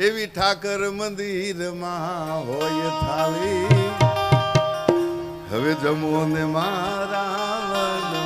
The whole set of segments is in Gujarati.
એવી ઠાકર મંદિરમાં હોય થાળી હવે જમો ને મારા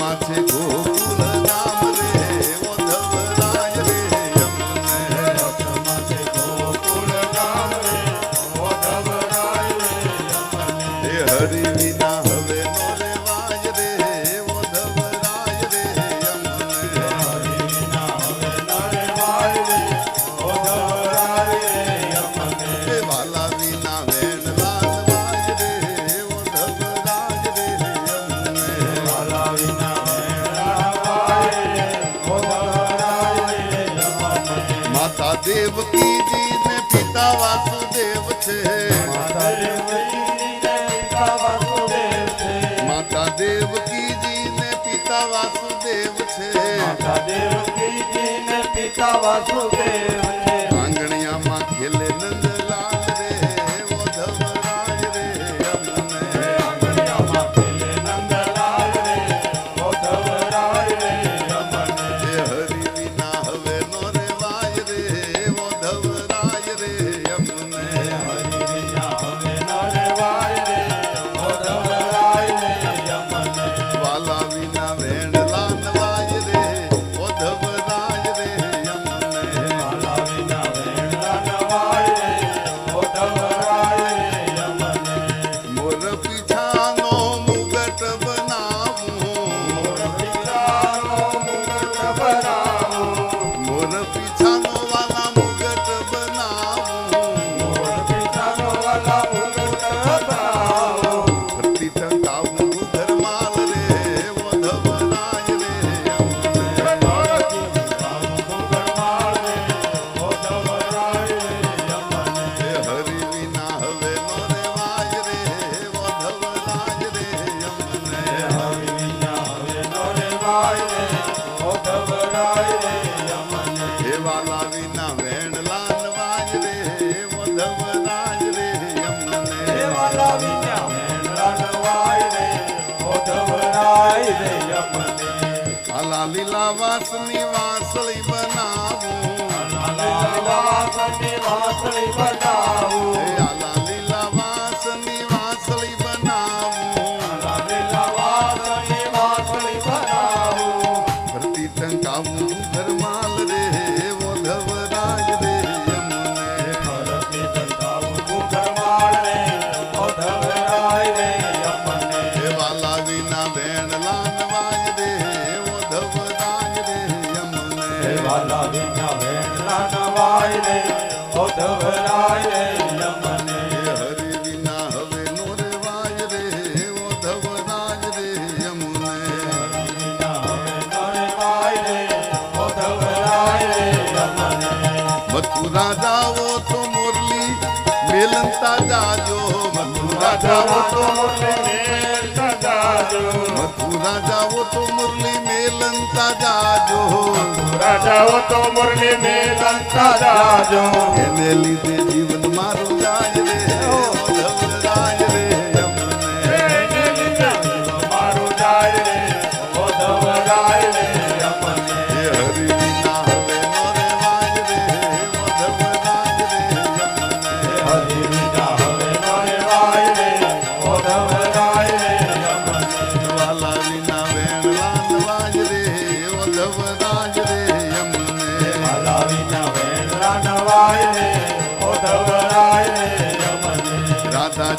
মাছে গোপ પિતા વાસુદેવ આંગણિયામાં ખેલે નંદલાલ રે ઓધવરાય રે અમને એ હરિ વિના હવે નો રેવાય રે ઓધવરાય રે અમને વાલા વિના વેણ વાલા વિના વેણ લાલવાય રે ઓધવરાય રે અમને આલા લીલા વાસની વાસળી બનાવું. આલા લીલા વાસની વાલા વિના વેણલા નવાય રે ઓધવરાય રે યમને હે હરિ વિના હવે નો રેવાય રે ઓધવરાય રે અમને વિના હવે નરવાય રે ઓધવરાય રે યમને મથુરા જાવો તો મુરલી મેલનતા જાજો મથુરા જાવો તો મથુરા જાવો તો મુરલી મેલંતા જાજો. રાજાઓ તો મુરલી મેલંતા જાજો. એને લીધે જીવન મારું જાય રે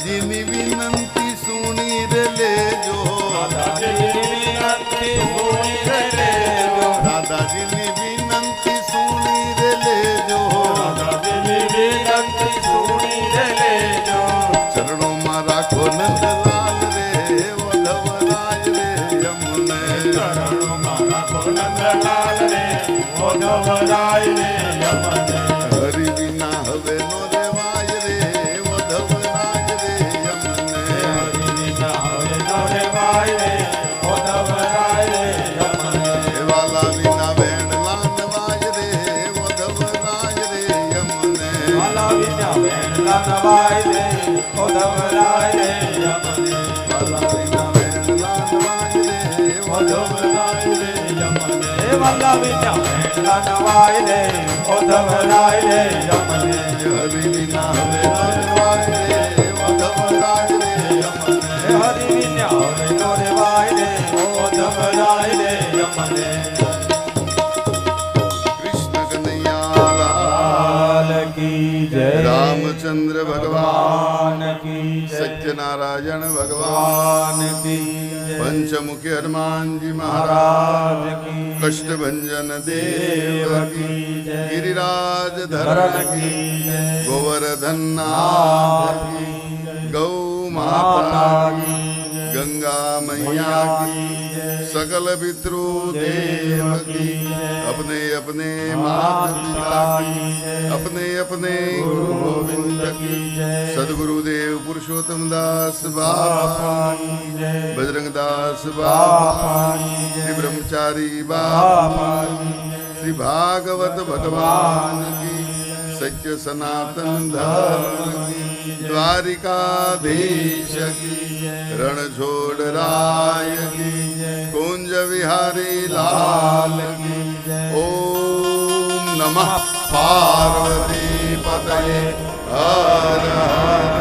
રાધાજીની વિનંતી સુણી રે લેજો દાદાજીની વિનંતી સુણી રે લેજો રાધાજીની વિનંતી સુણી રે લેજો દાદાજીની વિનંતી સુણી રે લેજો ચરણોમાં રાખો નંદલાલ અમને માલા વિના વેણલા નવાય રે ઓધવરાય રે યમને વાલા વિના વેણ લાલવાય રે ઓધવરાય રે યમને હે માલા વિના વેણલા નવાય રે ઓધવરાય રે યમને હરિ વિના હવે નો રેવાય રે ઓધવરાય રે અમને હરિ વિના હવે ન રેવાય રે ઓધવરાય રે યમને રામચંદ્ર ભગવાન સત્યનારાયણ ભગવાન પંચમુખી હનુમાનજી મહારાજ કષ્ટભંજન દેવ ગિરિરાજ ધરણ ગોવર્ધન ગૌ માતા गंगा मैया की सकल पितरु देव की अपने अपने माता की अपने अपने गोविंद की सदगुरुदेव पुरुषोत्तम दास बाबा बजरंग दास बाबा श्री ब्रह्मचारी बाबा श्री भागवत भगवान की सत्य सनातन धर्म, द्वारिकाधीश की रण छोड़ राय की, कुंज विहारी लाल की। ओम नमः पार्वती पते हर हर